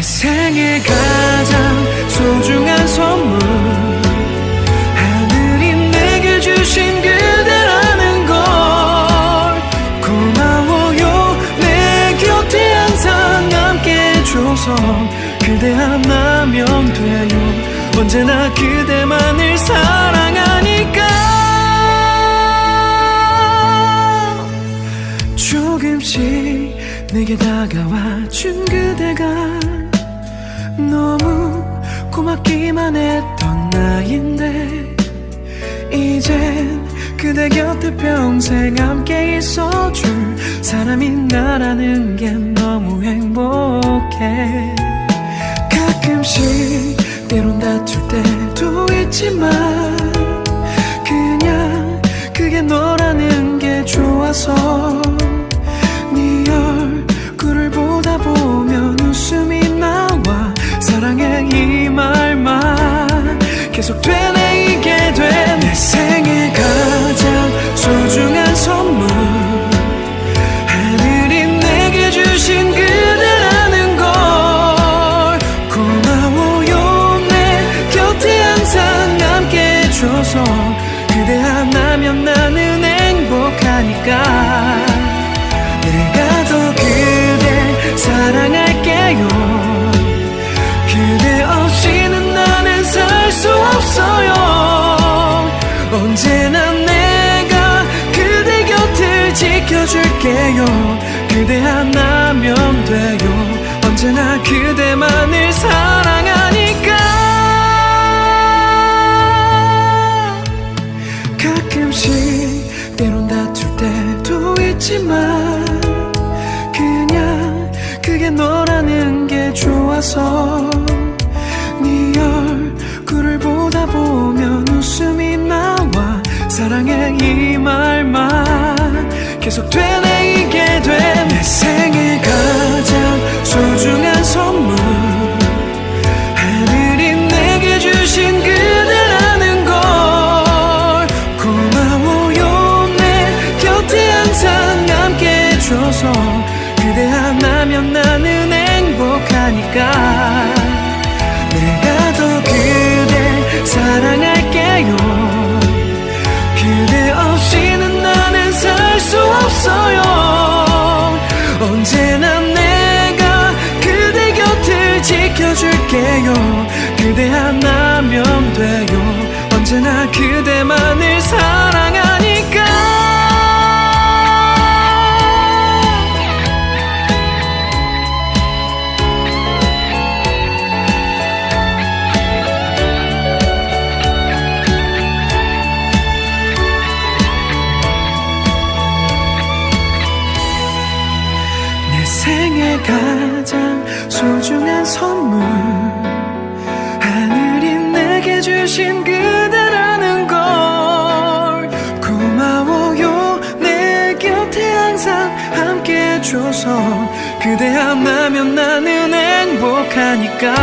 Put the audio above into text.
내 생에 가장 소중한 선물. 하늘이 내게 주신 그대라는 걸. 고마워요. 내 곁에 항상 함께 해줘서 그대 하나면 돼요. 언제나 그대만을 사랑 내게 다가와 준 그대가 너무 고맙기만 했던 나인데 이젠 그대 곁에 평생 함께 있어줄 사람이 나라는 게 너무 행복해. 가끔씩 때론 다툴 때도 있지만 그냥 그게 너라는 게 좋아서 계속 되뇌이게 돼내 생에 가장 소중한 선물. 하늘이 내게 주신 그대라는 걸 고마워요 내 곁에 항상 함께 해줘서 그대 하나면 나는 행복하니까 지켜줄게요. 그대 하나면 돼요. 언제나 그대만을 사랑하니까. 가끔씩 때론 다툴 때도 있지만 그냥 그게 너라는 게 좋아서 네 얼굴을 보다 보면 웃음이 나와 사랑해 이 말만 계속 되뇌이게 돼내 생에 가장 소중한 선물. 하늘이 내게 주신 그대라는 걸. 고마워요 내 곁에 항상 함께 해줘서 그대 하나면 나는 행복하니까 지켜줄게요. 그대 하나면 돼요. 언제나 그대만을 사랑하니까. 내 생에 가장 소중한 선물 내게 주신 그대라는 걸 고마워요. 내 곁에 항상 함께 해줘서 그대 하나면 나는 행복하니까